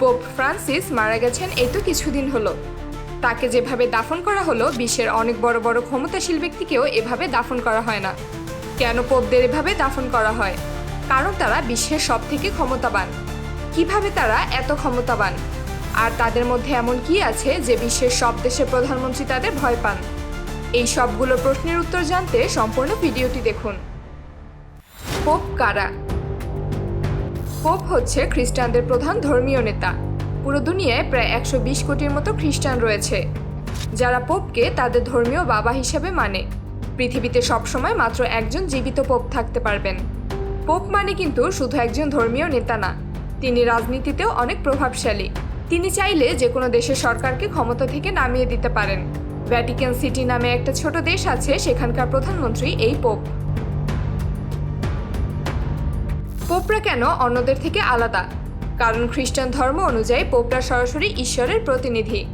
Pope Francis মারা গেছেন এই তো কিছুদিন হলো। তাকে যেভাবে দাফন করা হলো, বিশ্বের অনেক বড় বড় ক্ষমতাশীল ব্যক্তিকেও এভাবে দাফন করা হয় না। কেন পোপদের এভাবে দাফন করা হয়? কারণ তারা বিশ্বের সব থেকে ক্ষমতাবান। কীভাবে তারা এত ক্ষমতাবান? আর তাদের মধ্যে এমন কি আছে যে বিশ্বের সব দেশের প্রধানমন্ত্রী তাদের ভয় পান? এই সবগুলো প্রশ্নের উত্তর জানতে সম্পূর্ণ ভিডিওটি দেখুন। পোপ কারা? পোপ হচ্ছে খ্রিস্টানদের প্রধান ধর্মীয় নেতা। পুরো দুনিয়ায় প্রায় একশো বিশ কোটির মতো খ্রিস্টান রয়েছে। যারা পোপকে তাদের ধর্মীয় বাবা হিসেবে মানে। পৃথিবীতে সবসময় মাত্র একজন জীবিত পোপ থাকতে পারবেন। পোপ মানে কিন্তু শুধু একজন ধর্মীয় নেতা না, তিনি রাজনীতিতেও অনেক প্রভাবশালী। তিনি চাইলে যে কোনো দেশের সরকারকে ক্ষমতা থেকে নামিয়ে দিতে পারেন। ভ্যাটিকান সিটি নামে একটা ছোট দেশ আছে, সেখানকার প্রধানমন্ত্রী এই পোপ। পোপরা কেন অন্যদের থেকে আলাদা? কারণ খ্রিস্টান ধর্ম অনুযায়ী পোপরা সরাসরি ঈশ্বরের প্রতিনিধি।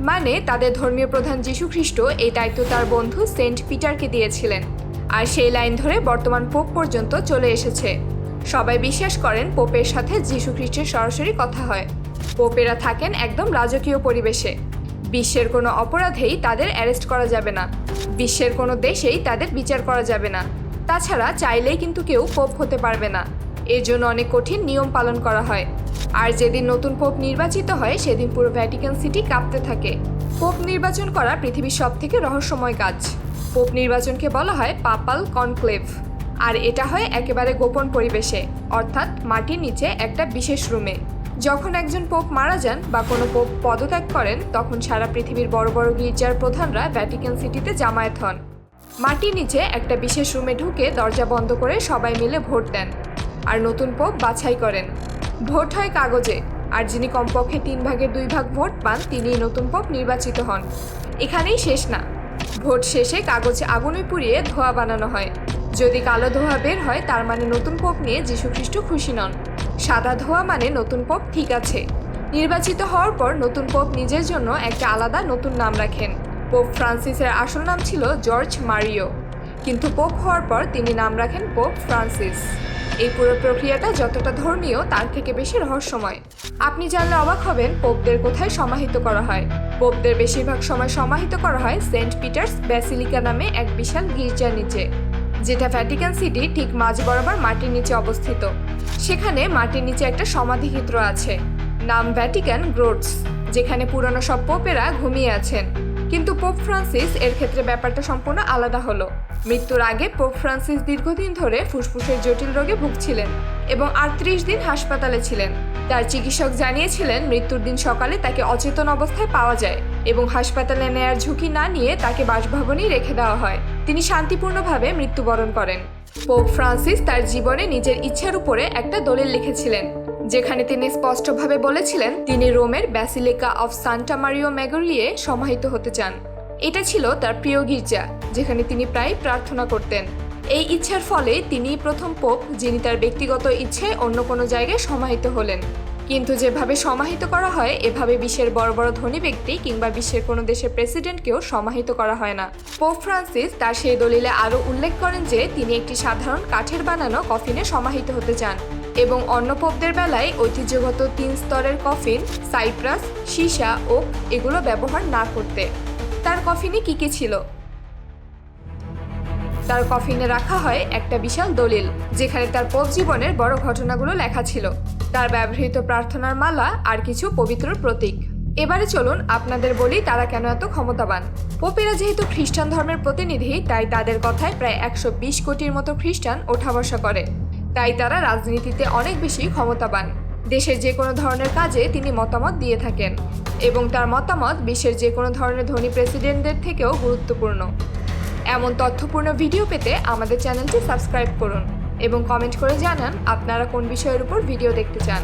মানে তাদের ধর্মীয় প্রধান যীশু খ্রিস্ট এই দায়িত্ব তার বন্ধু সেন্ট পিটারকে দিয়েছিলেন। আর সেই লাইন ধরে বর্তমান পোপ পর্যন্ত চলে এসেছে। সবাই বিশ্বাস করেন পোপের সাথে যীশু খ্রিস্টের সরাসরি কথা হয়। পোপেরা থাকেন একদম রাজকীয় পরিবেশে। বিশ্বের কোনো অপরাধেই তাদের অ্যারেস্ট করা যাবে না। বিশ্বের কোনো দেশেই তাদের বিচার করা যাবে না। তাছাড়া চাইলেই কিন্তু কেউ পোপ হতে পারবে না। এর জন্য অনেক কঠিন নিয়ম পালন করা হয়। আর যেদিন নতুন পোপ নির্বাচিত হয়, সেদিন পুরো ভ্যাটিকান সিটি কাঁপতে থাকে। পোপ নির্বাচন করা পৃথিবীর সব থেকে রহস্যময় কাজ। পোপ নির্বাচনকে বলা হয় পাপাল কনক্লেভ। আর এটা হয় একেবারে গোপন পরিবেশে, অর্থাৎ মাটির নিচে একটা বিশেষ রুমে। যখন একজন পোপ মারা যান বা কোনো পোপ পদত্যাগ করেন, তখন সারা পৃথিবীর বড় বড় গির্জার প্রধানরা ভ্যাটিকান সিটিতে জামায়াত হন। মাটির নিচে একটা বিশেষ রুমে ঢুকে দরজা বন্ধ করে সবাই মিলে ভোট দেন। আর নতুন পোপ বাছাই করেন। ভোট হয় কাগজে, আর যিনি কমপক্ষে তিন ভাগের দুই ভাগ ভোট পান, তিনিই নতুন পোপ নির্বাচিত হন। এখানেই শেষ না। ভোট শেষে কাগজে আগুনে পুড়িয়ে ধোয়া বানানো হয়। যদি কালো ধোয়া বের হয়, তার মানে নতুন পোপ নিয়ে যীশুখ্রিস্ট খুশি নন। সাদা ধোয়া মানে নতুন পোপ ঠিক আছে। নির্বাচিত হওয়ার পর নতুন পোপ নিজের জন্য একটা আলাদা নতুন নাম রাখেন। পোপ ফ্রান্সিসের আসল নাম ছিল জর্জ মারিও। কিন্তু পোপ হওয়ার পর তিনি নাম রাখেন পোপ ফ্রান্সিস। এই পুরো প্রক্রিয়াটা যতটা ধর্মীয়, তার থেকে বেশি রহস্যময়। আপনি জানলে অবাক হবেন পোপদের কোথায় সমাহিত করা হয়। পোপদের বেশিরভাগ সময় সমাহিত করা হয় সেন্ট পিটার্স ব্যাসিলিকা নামে এক বিশাল গির্জার নিচে, যেটা ভ্যাটিকান সিটি ঠিক মাঝ বরাবর মাটির নিচে অবস্থিত। সেখানে মাটির নিচে একটা সমাধিক্ষেত্র আছে, নাম ভ্যাটিকান গ্রোটস যেখানে পুরনো সব পোপেরা ঘুমিয়ে আছেন। কিন্তু পোপ ফ্রান্সিস এর ক্ষেত্রে ব্যাপারটা সম্পূর্ণ আলাদা হলো। মৃত্যুর আগে পোপ ফ্রান্সিস দীর্ঘদিন ধরে ফুসফুসের জটিল রোগে ভুগছিলেন এবং আটত্রিশ দিন হাসপাতালে ছিলেন। তার চিকিৎসক জানিয়েছিলেন, মৃত্যুর দিন সকালে তাকে অচেতন অবস্থায় পাওয়া যায় এবং হাসপাতালে নেয়ার ঝুঁকি না নিয়ে তাকে বাসভবনেই রেখে দেওয়া হয়। তিনি শান্তিপূর্ণভাবে মৃত্যুবরণ করেন। পোপ ফ্রান্সিস তার জীবনে নিজের ইচ্ছার উপরে একটা দলিল লিখেছিলেন। যেখানে তিনি স্পষ্টভাবে বলেছিলেন, তিনি রোমের ব্যাসিলিকা অফ সান্টা মারিও ম্যাগরিয়ে সমাহিত হতে চান। এটা ছিল তার প্রিয় গির্জা, যেখানে তিনি প্রায় প্রার্থনা করতেন। এই ইচ্ছার ফলে তিনি প্রথম পোপ, যিনি তার ব্যক্তিগত ইচ্ছায় অন্য কোনো জায়গায় সমাহিত হলেন। কিন্তু যেভাবে সমাহিত করা হয়, এভাবে বিশ্বের বড় বড় ধনী ব্যক্তি কিংবা বিশ্বের কোনো দেশের প্রেসিডেন্টকেও সমাহিত করা হয় না। পোপ ফ্রান্সিস তার সেই দলিলে আরও উল্লেখ করেন যে, তিনি একটি সাধারণ কাঠের বানানো কফিনে সমাহিত হতে চান। এবং অন্য পোপদের বেলায় ঐতিহ্যগত তিন স্তরের কফিন, সাইপ্রাস, সীসা ও এগুলো ব্যবহার না করতে। তার কফিনে কী কী ছিল? তার কফিনে রাখা হয় একটা বিশাল দলিল, যেখানে তার পোপ জীবনের বড় ঘটনাগুলো লেখা ছিল। তার ব্যবহৃত প্রার্থনার মালা আর কিছু পবিত্র প্রতীক। এবারে চলুন আপনাদের বলি তারা কেন এত ক্ষমতাবান। পোপেরা যেহেতু খ্রিস্টান ধর্মের প্রতিনিধি, তাই তাদের কথায় প্রায় একশো বিশ কোটির মতো খ্রিস্টান ওঠা বসা করে। তাই তারা রাজনীতিতে অনেক বেশি ক্ষমতাবান। দেশের যে কোনো ধরনের কাজে তিনি মতামত দিয়ে থাকেন এবং তার মতামত বিশ্বের যে কোনো ধরনের ধনী প্রেসিডেন্টদের থেকেও গুরুত্বপূর্ণ। এমন তথ্যপূর্ণ ভিডিও পেতে আমাদের চ্যানেলটি সাবস্ক্রাইব করুন এবং কমেন্ট করে জানান আপনারা কোন বিষয়ের উপর ভিডিও দেখতে চান।